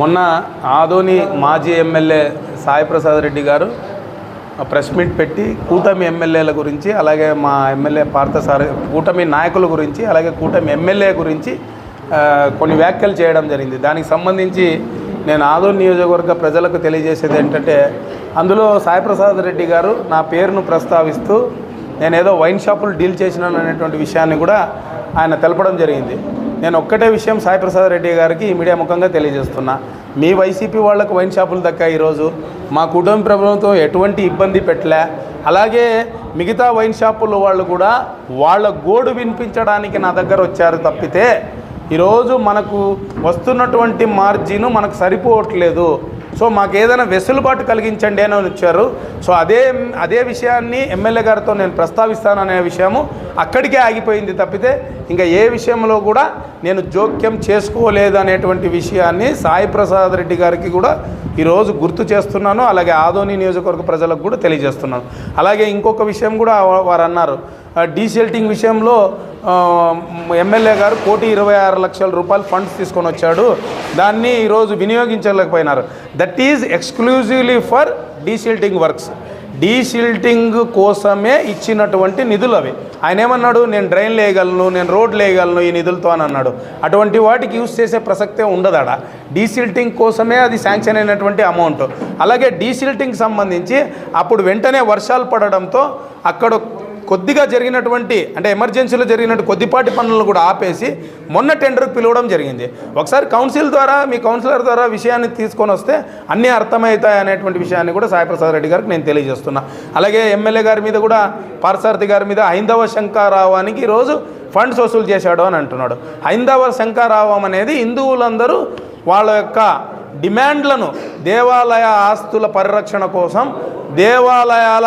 మొన్న ఆదోని మాజీ ఎమ్మెల్యే సాయిప్రసాద్ రెడ్డి గారు ప్రెస్ మీట్ పెట్టి కూటమి ఎమ్మెల్యేల గురించి అలాగే మా ఎమ్మెల్యే పార్థసారి కూటమి నాయకుల గురించి అలాగే కూటమి ఎమ్మెల్యే గురించి కొన్ని వ్యాఖ్యలు చేయడం జరిగింది. దానికి సంబంధించి నేను ఆదోని నియోజకవర్గ ప్రజలకు తెలియజేసేది ఏంటంటే అందులో సాయిప్రసాద్ రెడ్డి గారు నా పేరును ప్రస్తావిస్తూ నేను ఏదో వైన్ షాపులు డీల్ చేసినాను అనేటువంటి విషయాన్ని కూడా ఆయన తెలపడం జరిగింది. నేను ఒక్కటే విషయం సాయిప్రసాద్ రెడ్డి గారికి ఈ మీడియా ముఖంగా తెలియజేస్తున్నా. మీ వైసీపీ వాళ్ళకు వైన్ షాపులు దక్కాయి ఈరోజు. మా కుటుంబ ప్రభుత్వం ఎటువంటి ఇబ్బంది పెట్టలే. అలాగే మిగతా వైన్ షాపుల వాళ్ళు కూడా వాళ్ళ గోడు వినిపించడానికి నా దగ్గర వచ్చారు తప్పితే ఈరోజు మనకు వస్తున్నటువంటి మార్జిన్ మనకు సరిపోవట్లేదు. సో మాకు ఏదైనా వెసులుబాటు కలిగించండి అని వచ్చారు సో అదే అదే విషయాన్ని ఎమ్మెల్యే గారితో నేను ప్రస్తావిస్తాననే విషయము అక్కడికే ఆగిపోయింది తప్పితే ఇంకా ఏ విషయంలో కూడా నేను జోక్యం చేసుకోలేదు అనేటువంటి విషయాన్ని సాయి ప్రసాద్ రెడ్డి గారికి కూడా ఈరోజు గుర్తు చేస్తున్నాను. అలాగే ఆదోని నియోజకవర్గ ప్రజలకు కూడా తెలియజేస్తున్నాను. అలాగే ఇంకొక విషయం కూడా వారు అన్నారు డీసెల్టింగ్ విషయంలో ఎమ్మెల్యే గారు కోటి ఇరవై ఆరు లక్షల రూపాయలు ఫండ్స్ తీసుకొని వచ్చాడు. దాన్ని ఈరోజు వినియోగించలేకపోయినారు. That is exclusively for desilting works desilting కోసమే ఇచ్చినటువంటి నిధులు అవి. ఆయన ఏమన్నాడు? నేను డ్రైన్ వేయగలను నేను రోడ్లు వేయగలను ఈ నిధులతో అని అన్నాడు. అటువంటి వాటికి యూస్ చేసే ప్రసక్తే ఉండదాడ? డీసిల్టింగ్ కోసమే అది శాంక్షన్ అయినటువంటి అమౌంట్. అలాగే డీసిల్టింగ్ సంబంధించి అప్పుడు వెంటనే వర్షాలు పడడంతో అక్కడ కొద్దిగా జరిగినటువంటి అంటే ఎమర్జెన్సీలో జరిగినట్టు కొద్దిపాటి పనులను కూడా ఆపేసి మొన్న టెండర్కి పిలవడం జరిగింది. ఒకసారి కౌన్సిల్ ద్వారా మీ కౌన్సిలర్ ద్వారా విషయాన్ని తీసుకొని వస్తే అన్నీ అర్థమవుతాయి అనేటువంటి విషయాన్ని కూడా సాయిప్రసాద్ రెడ్డి గారికి నేను తెలియజేస్తున్నా. అలాగే ఎమ్మెల్యే గారి మీద కూడా పార్సారథి గారి మీద హైందవ శంకారావానికి ఈరోజు ఫండ్స్ వసూలు చేశాడు అని అంటున్నాడు. హైందవ శంకారావం అనేది హిందువులందరూ వాళ్ళ యొక్క డిమాండ్లను దేవాలయ ఆస్తుల పరిరక్షణ కోసం దేవాలయాల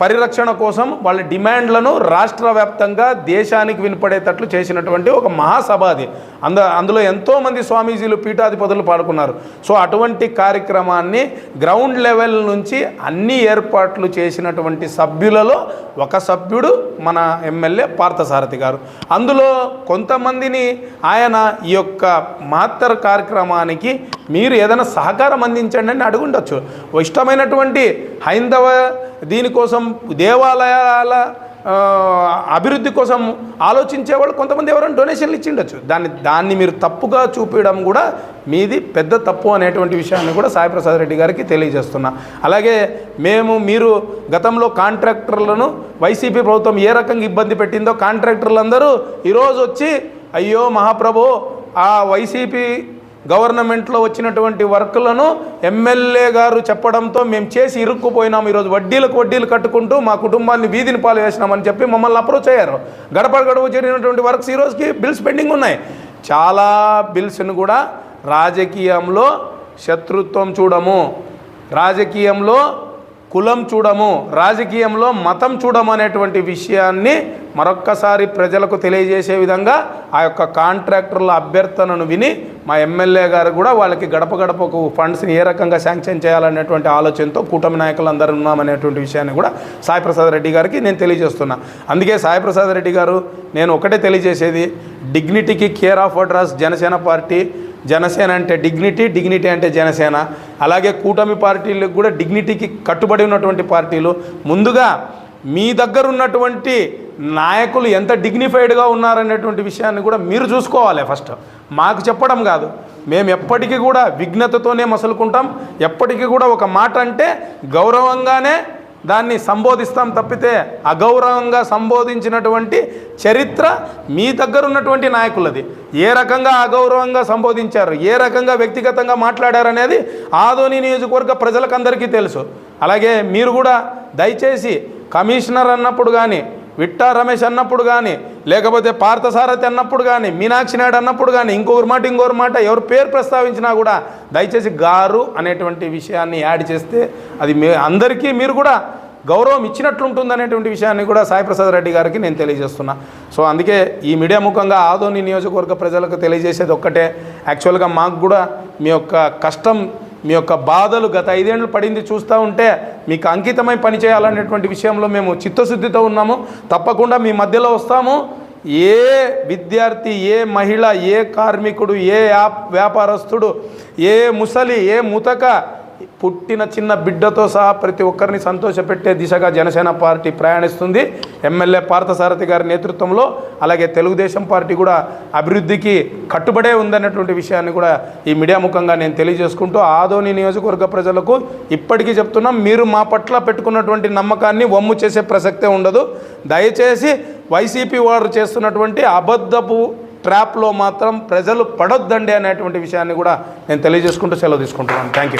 పరిరక్షణ కోసం వాళ్ళ డిమాండ్లను రాష్ట్ర వ్యాప్తంగా దేశానికి వినపడేటట్లు చేసినటువంటి ఒక మహాసభ అది. అంద అందులో ఎంతోమంది స్వామీజీలు పీఠాధిపతులు పాల్గొన్నారు. సో అటువంటి కార్యక్రమాన్ని గ్రౌండ్ లెవెల్ నుంచి అన్ని ఏర్పాట్లు చేసినటువంటి సభ్యులలో ఒక సభ్యుడు మన ఎమ్మెల్యే పార్థసారథి గారు. అందులో కొంతమందిని ఆయన ఈ యొక్క మహత్తర కార్యక్రమానికి మీరు ఏదైనా సహకారం అందించండి అని అడుగుండొచ్చు. ఇష్టమైనటువంటి హైందవ దీనికోసం దేవాలయాల అభివృద్ధి కోసం ఆలోచించే వాళ్ళు కొంతమంది ఎవరైనా డొనేషన్లు ఇచ్చిండొచ్చు. దాన్ని దాన్ని మీరు తప్పుగా చూపించడం కూడా మీది పెద్ద తప్పు అనేటువంటి విషయాన్ని కూడా సాయిప్రసాద్ రెడ్డి గారికి తెలియజేస్తున్నా. అలాగే మేము మీరు గతంలో కాంట్రాక్టర్లను వైసీపీ ప్రభుత్వం ఏ రకంగా ఇబ్బంది పెట్టిందో కాంట్రాక్టర్లందరూ ఈరోజు వచ్చి అయ్యో మహాప్రభు ఆ వైసీపీ గవర్నమెంట్లో వచ్చినటువంటి వర్కులను ఎమ్మెల్యే గారు చెప్పడంతో మేము చేసి ఇరుక్కుపోయినాం ఈరోజు వడ్డీలకు వడ్డీలు కట్టుకుంటూ మా కుటుంబాన్ని వీధిని పాలు వేసినామని చెప్పి మమ్మల్ని అప్రోచ్ అయ్యారు. గడప గడప జరిగినటువంటి వర్క్స్ ఈ రోజుకి బిల్స్ పెండింగ్ ఉన్నాయి. చాలా బిల్స్ను కూడా రాజకీయంలో శత్రుత్వం చూడము. రాజకీయంలో కులం చూడము. రాజకీయంలో మతం చూడము అనేటువంటి విషయాన్ని మరొక్కసారి ప్రజలకు తెలియజేసే విధంగా ఆ యొక్క కాంట్రాక్టర్ల అభ్యర్థనను విని మా ఎమ్మెల్యే గారు కూడా వాళ్ళకి గడప గడపకు ఫండ్స్ని ఏ రకంగా శాంక్షన్ చేయాలనేటువంటి ఆలోచనతో కూటమి నాయకులు అందరూ ఉన్నామనేటువంటి విషయాన్ని కూడా సాయిప్రసాద్ రెడ్డి గారికి నేను తెలియజేస్తున్నా. అందుకే సాయిప్రసాద్ రెడ్డి గారు నేను ఒకటే తెలియజేసేది డిగ్నిటీకి care of address Janasena Party Janasena అంటే డిగ్నిటీ డిగ్నిటీ అంటే జనసేన. అలాగే కూటమి పార్టీలకు కూడా డిగ్నిటీకి కట్టుబడి ఉన్నటువంటి పార్టీలు. ముందుగా మీ దగ్గర ఉన్నటువంటి నాయకులు ఎంత డిగ్నిఫైడ్గా ఉన్నారనేటువంటి విషయాన్ని కూడా మీరు చూసుకోవాలి ఫస్ట్ మాకు చెప్పడం కాదు. మేము ఎప్పటికీ కూడా విఘ్నతతోనే మసులుకుంటాం. ఎప్పటికీ కూడా ఒక మాట అంటే గౌరవంగానే దాన్ని సంబోధిస్తాం తప్పితే అగౌరవంగా సంబోధించినటువంటి చరిత్ర మీ దగ్గర ఉన్నటువంటి నాయకులది. ఏ రకంగా అగౌరవంగా సంబోధించారు? ఏ రకంగా వ్యక్తిగతంగా మాట్లాడారనేది ఆదోని నియోజకవర్గ ప్రజలకందరికీ తెలుసు. అలాగే మీరు కూడా దయచేసి కమిషనర్ అన్నప్పుడు కానీ విట్టా రమేష్ అన్నప్పుడు కానీ లేకపోతే పార్థసారథి అన్నప్పుడు కానీ మీనాక్షి నాయుడు అన్నప్పుడు కానీ ఇంకొకరి మాట ఇంకొకరి మాట ఎవరు పేరు ప్రస్తావించినా కూడా దయచేసి గారు అనేటువంటి విషయాన్ని యాడ్ చేస్తే అది మీ అందరికీ మీరు కూడా గౌరవం ఇచ్చినట్లుంటుంది అనేటువంటి విషయాన్ని కూడా సాయిప్రసాద్ రెడ్డి గారికి నేను తెలియజేస్తున్నా. సో అందుకే ఈ మీడియా ముఖంగా ఆదోని నియోజకవర్గ ప్రజలకు తెలియజేసేది ఒక్కటే. యాక్చువల్గా మాకు కూడా మీ యొక్క కష్టం మీ యొక్క బాధలు గత ఐదేళ్ళు పడింది చూస్తూ ఉంటే మీకు అంకితమై పనిచేయాలనేటువంటి విషయంలో మేము చిత్తశుద్ధితో ఉన్నాము. తప్పకుండా మీ మధ్యలో వస్తాము. ఏ విద్యార్థి ఏ మహిళ ఏ కార్మికుడు ఏ యాప్ వ్యాపారస్తుడు ఏ ముసలి ఏ ముతక పుట్టిన చిన్న బిడ్డతో సహా ప్రతి ఒక్కరిని సంతోషపెట్టే దిశగా జనసేన పార్టీ ప్రయాణిస్తుంది. ఎమ్మెల్యే పార్థసారథి గారి నేతృత్వంలో అలాగే తెలుగుదేశం పార్టీ కూడా అభివృద్ధికి కట్టుబడే ఉందన్నటువంటి విషయాన్ని కూడా ఈ మీడియా ముఖంగా నేను తెలియజేసుకుంటూ ఆదోని నియోజకవర్గ ప్రజలకు ఇప్పటికీ చెప్తున్నాం మీరు మా పట్ల పెట్టుకున్నటువంటి నమ్మకాన్ని వమ్ము చేసే ప్రసక్తే ఉండదు. దయచేసి వైసీపీ వారు చేస్తున్నటువంటి అబద్ధపు ట్రాప్లో మాత్రం ప్రజలు పడొద్దండి అనేటువంటి విషయాన్ని కూడా నేను తెలియజేసుకుంటూ సెలవు తీసుకుంటున్నాను. Thank you